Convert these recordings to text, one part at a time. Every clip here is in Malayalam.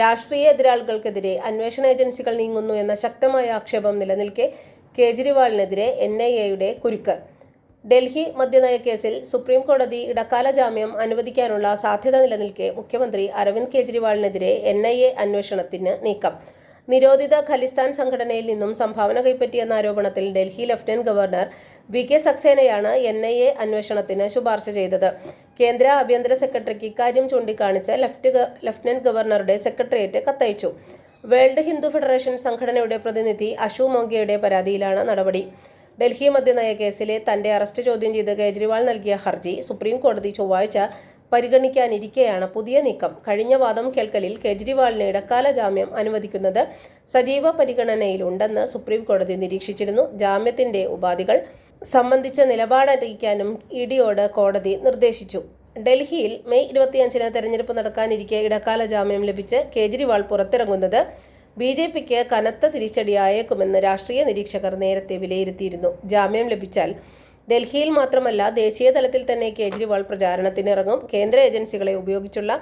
രാഷ്ട്രീയ എതിരാളികൾക്കെതിരെ അന്വേഷണ ഏജൻസികൾ നീങ്ങുന്നു എന്ന ശക്തമായ ആക്ഷേപം നിലനിൽക്കെ കേജ്രിവാളിനെതിരെ എൻ ഐ എയുടെ കുരുക്ക്. ഡൽഹി മദ്യനയ കേസിൽ സുപ്രീം കോടതി ഇടക്കാല ജാമ്യം അനുവദിക്കാനുള്ള സാധ്യത നിലനിൽക്കെ മുഖ്യമന്ത്രി അരവിന്ദ് കേജ്രിവാളിനെതിരെ എൻ ഐ എ അന്വേഷണത്തിന് നീക്കം. നിരോധിത ഖലിസ്ഥാൻ സംഘടനയിൽ നിന്നും സംഭാവന കൈപ്പറ്റിയെന്ന ആരോപണത്തിൽ Delhi lieutenant governor V K സക്സേനയാണ് N I A അന്വേഷണത്തിന് ശുപാർശ ചെയ്തത്. കേന്ദ്ര ആഭ്യന്തര സെക്രട്ടറിക്ക് ഇക്കാര്യം ചൂണ്ടിക്കാണിച്ച് ലഫ്റ്റ് ലഫ്റ്റനന്റ് ഗവർണറുടെ സെക്രട്ടേറിയറ്റ് കത്തയച്ചു. വേൾഡ് ഹിന്ദു ഫെഡറേഷൻ സംഘടനയുടെ പ്രതിനിധി അശു മോങ്കയുടെ പരാതിയിലാണ് നടപടി. ഡൽഹി മദ്യനയ കേസിലെ തന്റെ അറസ്റ്റ് ചോദ്യം ചെയ്ത് കേജ്രിവാൾ നൽകിയ ഹർജി സുപ്രീം കോടതി ചൊവ്വാഴ്ച പരിഗണിക്കാനിരിക്കെയാണ് പുതിയ നീക്കം. കഴിഞ്ഞ വാദം കേൾക്കലിൽ കേജ്രിവാളിന് ഇടക്കാല ജാമ്യം അനുവദിക്കുന്നത് സജീവ പരിഗണനയിലുണ്ടെന്ന് സുപ്രീം കോടതി നിരീക്ഷിച്ചിരുന്നു. ജാമ്യത്തിന്റെ ഉപാധികൾ സംബന്ധിച്ച നിലപാടറിയിക്കാനും ഇ ഡിയോട് കോടതി നിർദ്ദേശിച്ചു. ഡൽഹിയിൽ മെയ് ഇരുപത്തിയഞ്ചിന് തെരഞ്ഞെടുപ്പ് നടക്കാനിരിക്കെ ഇടക്കാല ജാമ്യം ലഭിച്ച് കേജ്രിവാൾ പുറത്തിറങ്ങുന്നത് ബി ജെ പിക്ക് കനത്ത തിരിച്ചടിയായേക്കുമെന്ന് രാഷ്ട്രീയ നിരീക്ഷകർ നേരത്തെ വിലയിരുത്തിയിരുന്നു. ജാമ്യം ലഭിച്ചാൽ ഡൽഹിയിൽ മാത്രമല്ല ദേശീയ തലത്തിൽ തന്നെ കേജ്രിവാൾ പ്രചാരണത്തിനിറങ്ങും. കേന്ദ്ര ഏജൻസികളെ ഉപയോഗിച്ചുള്ള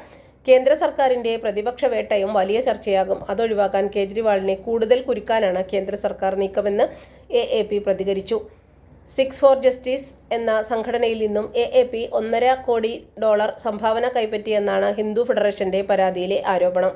കേന്ദ്ര സർക്കാരിന്റെ പ്രതിപക്ഷ വേട്ടയും വലിയ ചർച്ചയാകും. അതൊഴിവാക്കാൻ കേജ്രിവാളിനെ കൂടുതൽ കുരുക്കാനാണ് കേന്ദ്ര സർക്കാർ നീക്കമെന്ന് എ പ്രതികരിച്ചു. സിക്സ് ഫോർ ജസ്റ്റിസ് എന്ന സംഘടനയിൽ നിന്നും എ എ പി ഒന്നര കോടി ഡോളർ സംഭാവന കൈപ്പറ്റിയെന്നാണ് ഹിന്ദു ഫെഡറേഷന്റെ പരാതിയിലെ ആരോപണം.